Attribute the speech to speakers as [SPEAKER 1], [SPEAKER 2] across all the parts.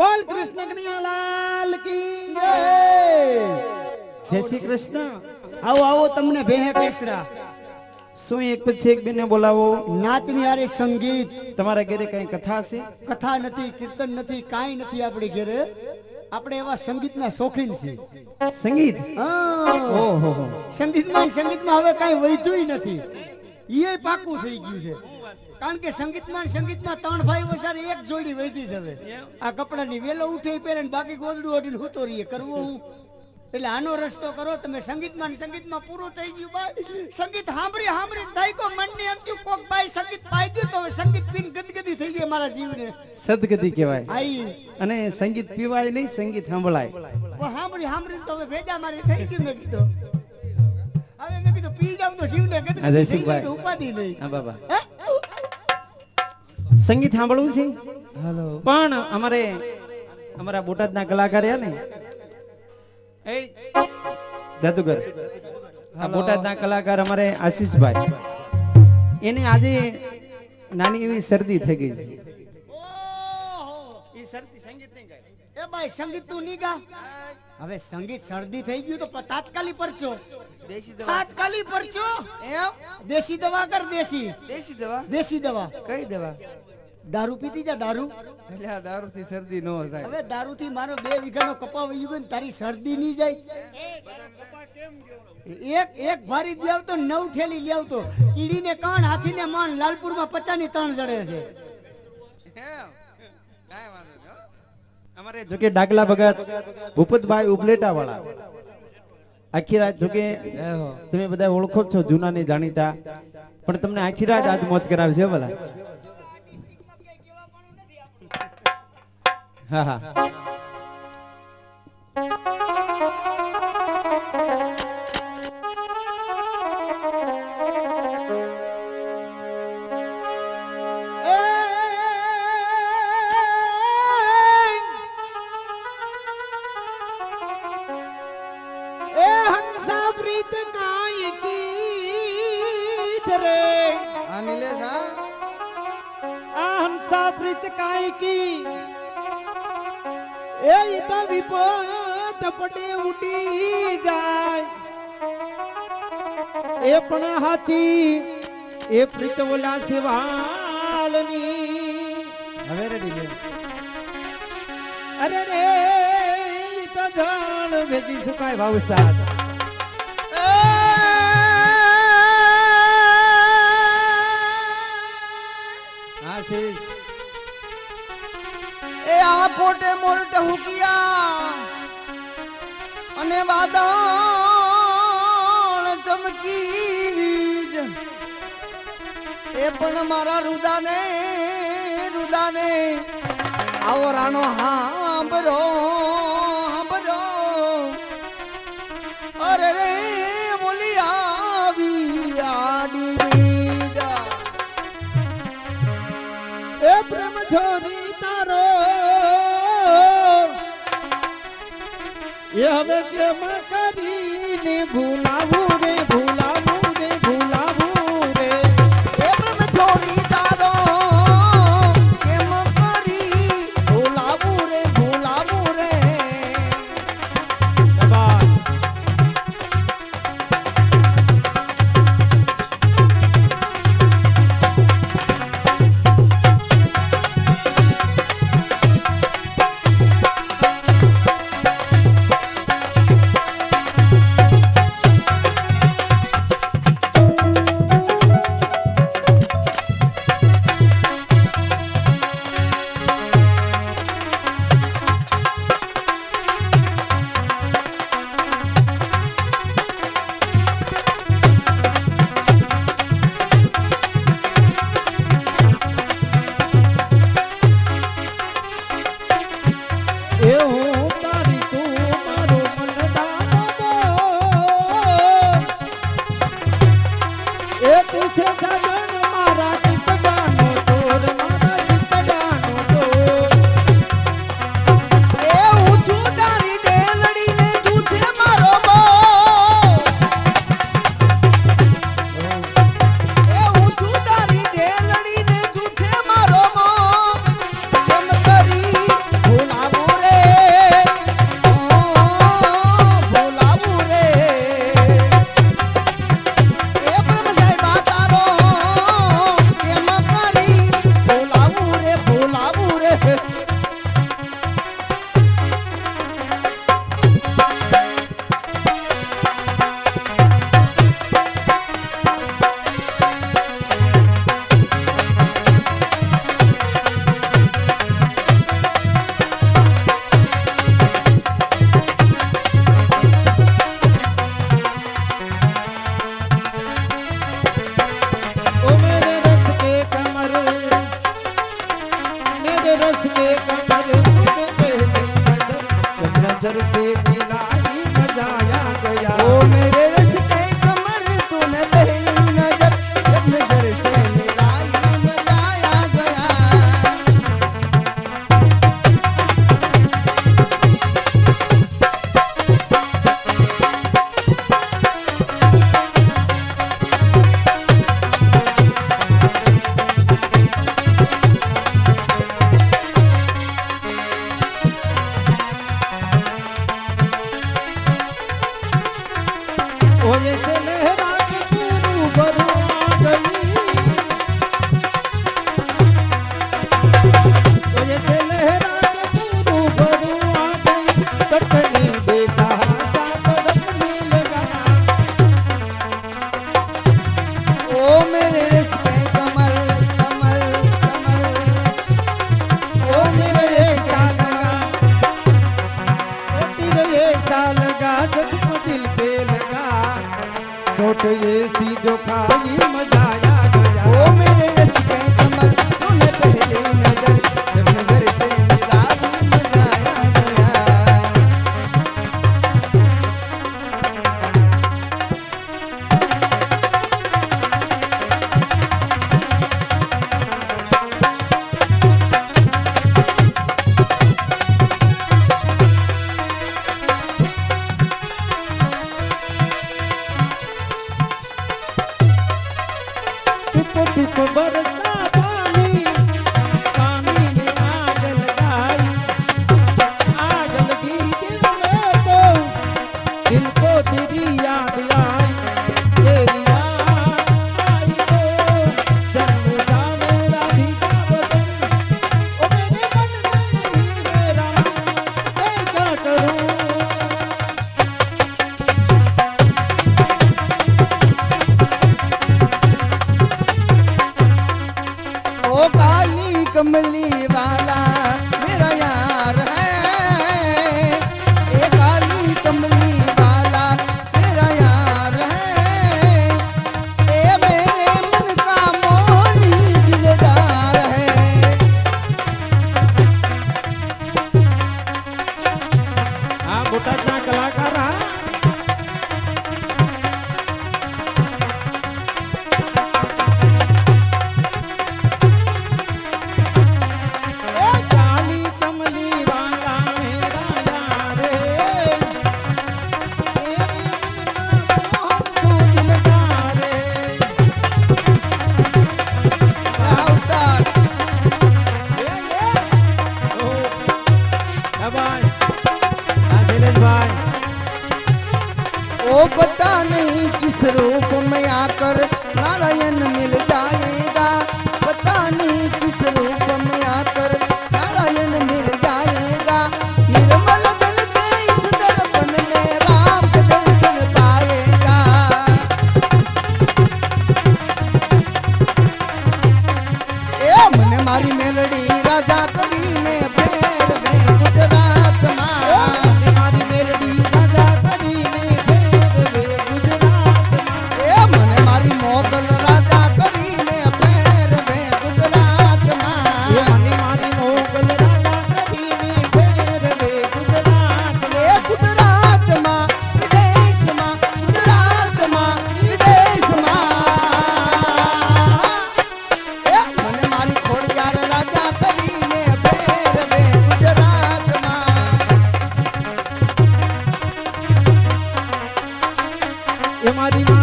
[SPEAKER 1] બોલ કૃષ્ણ કનૈયાલાલ કી
[SPEAKER 2] જય.
[SPEAKER 1] શ્રી કૃષ્ણ.
[SPEAKER 2] આવો આવો તમને ભેહે કેસરા.
[SPEAKER 1] શું એક પછી એક બેને બોલાવો?
[SPEAKER 2] નાચની આરે સંગીત.
[SPEAKER 1] તમારા ઘરે કઈ કથા છે?
[SPEAKER 2] કથા નથી કીર્તન નથી કાંઈ નથી આપણી ઘરે. આપણે એવા સંગીતના શોખીન છે
[SPEAKER 1] સંગીત. ઓહો.
[SPEAKER 2] સંગીતમાં સંગીતમાં હવે કાંઈ વધ્યું નથી. એ પાકું થઈ ગયું છે. કારણ કે સંગીતમાં સંગીતમાં ત્રણ ભાઈ વસારે એક જોડી વૈધી છે હવે. આ કપડાની વેલો ઉઠે પહેરે બાકી ગોદડું ઓઢીને હોતો રહીએ. કરવું હું? એટલે આનો રસ્તો કરો તમે સંગીતમાં ને સંગીતમાં પૂરું થઈ ગયું ભાઈ સંગીત સાંભળી સાંભળી દાયકો મનને એમ થયું કોક ભાઈ સંગીત પાઈ ગયું તો હવે સંગીત પીન ગદગદી થઈ ગઈ મારા જીવને.
[SPEAKER 1] સદગતિ કહેવાય.
[SPEAKER 2] આઈ.
[SPEAKER 1] અને સંગીત પીવાય નહીં સંગીત સાંભળાય
[SPEAKER 2] ઓ સાંભળી સાંભળી તો હવે ભેગા મારી થઈ ગયું મેં કીધું. હવે મેં કીધું પી જાવ તો જીવને ગદગદી થઈ ગઈ. તો ઉપાધિ નહીં.
[SPEAKER 1] હા બાબા.
[SPEAKER 2] હે?
[SPEAKER 1] સંગીત સાંભળવું છે? પણ અમારે અમારા બોટાદના કલાકાર ને એ જાદુગર. આ બોટાદના કલાકાર અમારે આશીષભાઈ. એને આજે નાની એવી શરદી થઈ ગઈ છે. એ સંગીત નહીં ગાય.
[SPEAKER 2] એ ભાઈ સંગીત તું નહીં ગા. હવે સંગીત શરદી થઈ ગયું તો તાત્કાલિક પરચો.
[SPEAKER 3] દેશી દવા.
[SPEAKER 2] તાત્કાલિક પરચો.
[SPEAKER 3] એમ?
[SPEAKER 2] દેશી દવા કર દેશી.
[SPEAKER 3] દેશી દવા?
[SPEAKER 2] દેશી દવા.
[SPEAKER 3] કઈ દવા?
[SPEAKER 2] દારૂ પીતી જા દારૂ.
[SPEAKER 3] એટલે આ દારૂ થી શરદી નો થાય
[SPEAKER 2] હવે દારૂ થી મારો બે વીઘાનો કપા વહી ગયો ને તારી શરદી ની જાય. એક એક ભારી દેવ તો નવ ઠેલી લેવ તો કીડીને કાન હાથીને માન લાલપુરમાં પચાની ત્રણ જડે છે.
[SPEAKER 3] એમ. કાંઈ વાંધો નહીં
[SPEAKER 1] અમારે જોકે ડાગલા ભગત ભૂપતભાઈ ઉપલેટા વાળા આખી રાત જોકે તમે બધા ઓળખો છો જૂના ને જાણીતા. પણ તમને આખી રાત આજ મોજ કરાવે છે ભલા. હા હા
[SPEAKER 2] રે
[SPEAKER 3] આ નિલેશ
[SPEAKER 1] આ હંસા પ્રીત કાય કી
[SPEAKER 2] એ તો વિપત પટે ઉડી જાય.
[SPEAKER 1] એ પણ હાથી એ પ્રીત ઓલા સેવાળની હવે રેડી લે અરે રે તો જાણ સુકાય આશીષ.
[SPEAKER 3] એ આ મોરટ હુકિયા અને વાદળ ચમકી એ પણ મારા રુદાને રુદાને, આવો રાણો હાંભરો.
[SPEAKER 1] કેમ કરીને ભૂલાવું નથી हमारी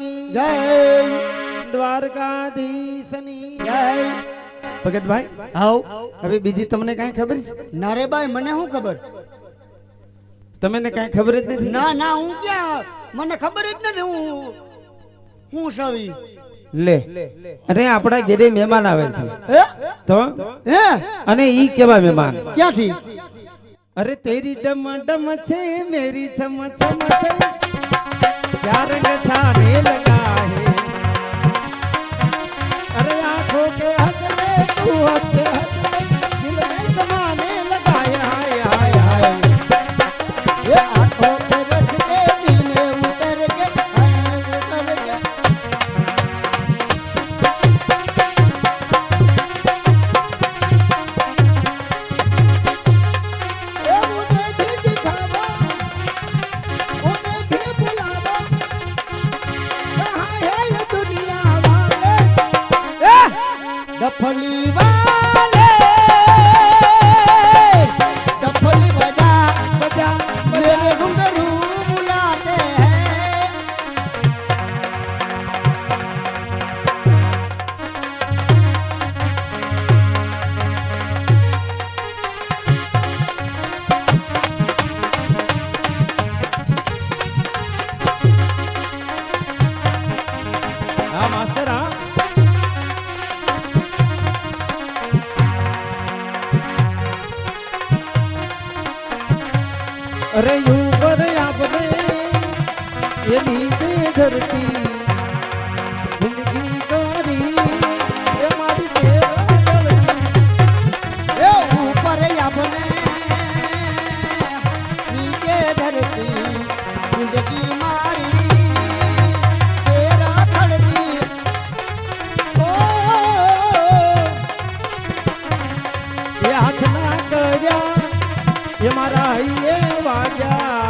[SPEAKER 2] જય
[SPEAKER 1] દ્વારકાધીશની.
[SPEAKER 2] જય.
[SPEAKER 1] ભગતભાઈ
[SPEAKER 2] આવો.
[SPEAKER 1] હવે બીજી તમને કાંઈ ખબર છે?
[SPEAKER 2] નારેબાઈ મને શું ખબર?
[SPEAKER 1] તમને કાંઈ ખબર જ નથી?
[SPEAKER 2] ના ના હું ક્યાં? મને ખબર જ નથી હું હું સવી?
[SPEAKER 1] લે. અરે આપણા ઘરે મહેમાન આવે છે.
[SPEAKER 2] હે?
[SPEAKER 1] તો?
[SPEAKER 2] હે?
[SPEAKER 1] અને ઈ કેવા મહેમાન?
[SPEAKER 2] ક્યાંથી?
[SPEAKER 1] અરે તેરી ડમ ડમ છે મેરી છમ છમ છે.
[SPEAKER 2] પ્યાર ને થાને
[SPEAKER 1] લગ એ હાથ ના કર્યા
[SPEAKER 2] એ
[SPEAKER 1] મારા હૈયે વાગ્યા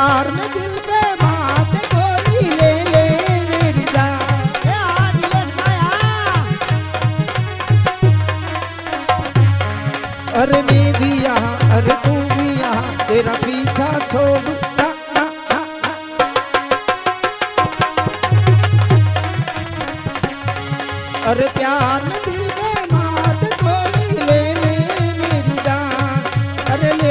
[SPEAKER 1] प्यार में दिल पे मात गोली ले ले मेरी जान
[SPEAKER 2] प्यार
[SPEAKER 1] अरे मैं भी यहाँ अरे तू भी यहाँ तेरा पीछा छोड़ अरे प्यार में दिल पे मात गोली ले ले मेरी जान अरे ले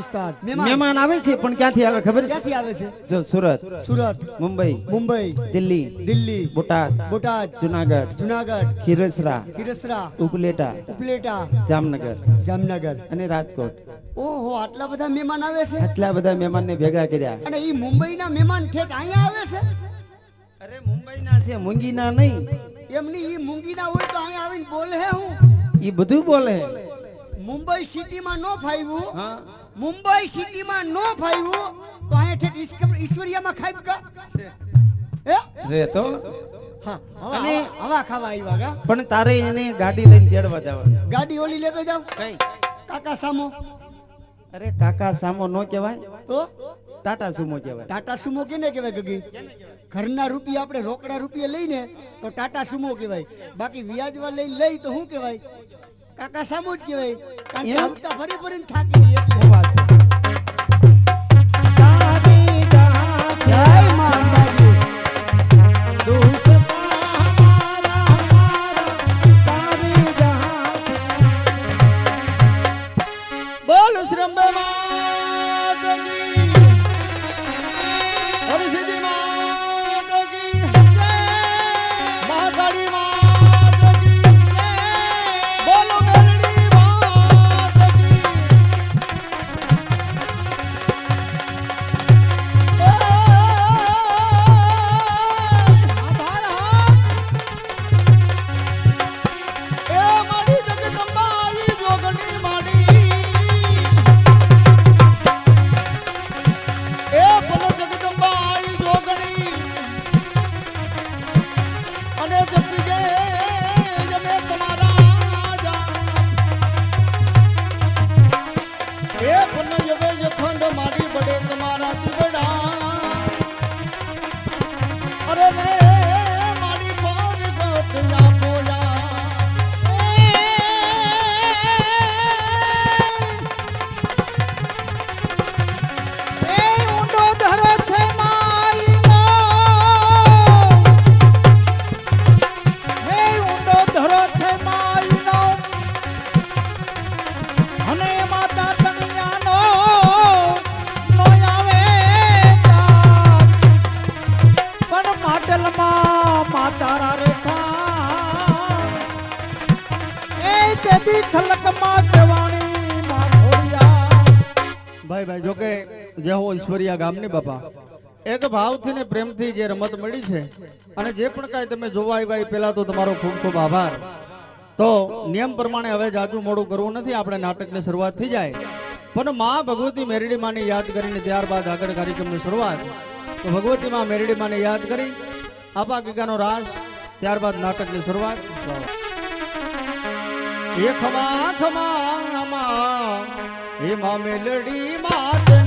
[SPEAKER 2] ઉસ્તાદ મહેમાન
[SPEAKER 1] મહેમાન આવે છે પણ ક્યાંથી આવે ખબર છે?
[SPEAKER 2] ક્યાંથી આવે છે?
[SPEAKER 1] જો સુરત.
[SPEAKER 2] સુરત.
[SPEAKER 1] મુંબઈ.
[SPEAKER 2] મુંબઈ.
[SPEAKER 1] દિલ્હી.
[SPEAKER 2] દિલ્હી.
[SPEAKER 1] બોટાદ.
[SPEAKER 2] બોટાદ.
[SPEAKER 1] જુનાગઢ.
[SPEAKER 2] જુનાગઢ.
[SPEAKER 1] ખીરસરા.
[SPEAKER 2] ખીરસરા.
[SPEAKER 1] ઉપલેટા.
[SPEAKER 2] ઉપલેટા.
[SPEAKER 1] જામનગર.
[SPEAKER 2] જામનગર.
[SPEAKER 1] અને રાજકોટ.
[SPEAKER 2] ઓહો આટલા બધા મહેમાન આવે છે?
[SPEAKER 1] આટલા બધા મહેમાનને ભેગા કર્યા.
[SPEAKER 2] અને ઈ મુંબઈના મહેમાન ઠેક અહીંયા આવે છે?
[SPEAKER 1] અરે મુંબઈના છે મૂંગીના નહીં.
[SPEAKER 2] એમની ઈ મૂંગીના હોય તો અહીંયા આવીને બોલે હું?
[SPEAKER 1] ઈ બધું બોલે.
[SPEAKER 2] મુંબઈ સિટીમાં નો ફાવ્યું
[SPEAKER 1] હા.
[SPEAKER 2] મુંબઈ સિટીમાં નો ફાવ્યું તો ઠેક ઈશ્ક- ઈશ્વરિયામાં ખાઈ કા? હે?
[SPEAKER 1] રે તો? અને
[SPEAKER 2] હવા ખાવા આવ્યા ગા
[SPEAKER 1] પણ તારે એને ગાડી લઈને તેડવા જવા
[SPEAKER 2] ગાડી ઓલી લેતો જાવ?
[SPEAKER 1] કઈ?
[SPEAKER 2] કાકા સામો.
[SPEAKER 1] અરે કાકા સામો નો કહેવાય?
[SPEAKER 2] તો?
[SPEAKER 1] ટાટા સુમો કહેવાય.
[SPEAKER 2] ટાટા સુમો કેને કહેવાય ગગી? ઘરના રૂપિયા આપણે રોકડા રૂપિયા લઈને તો ટાટા સુમો કહેવાય. બાકી વ્યાજવા લઈ લઈ તો શું કહેવાય? કાકા સામુ જ કહેવાય. કારણ કે હપ્તા ફરી ફરીને થાકી જઈએ એટલે
[SPEAKER 1] વાત
[SPEAKER 4] બોલ શ્રમ ઈશ્વરિયા ગામની બાપા. એક ભાવથી ને પ્રેમથી જે રમત મળી છે, અને જે પણ કાંઈ તમે જોવા આવ્યા એ તો તમારો ખૂબ ખૂબ આભાર. તો નિયમ પ્રમાણે હવે જાજુ મોડું કરવું નથી, આપણે નાટકની શરૂઆત થઈ જાય. પણ માં ભગવતી મેરડી માને યાદ કરીને ત્યારબાદ આગળ કાર્યક્રમની શરૂઆત. તો ભગવતી માં મેરડી માને યાદ કરી, આપા ગીગાનો રાસ, ત્યારબાદ નાટકની શરૂઆત. એ ખમા ખમા હે મા મેલડી માત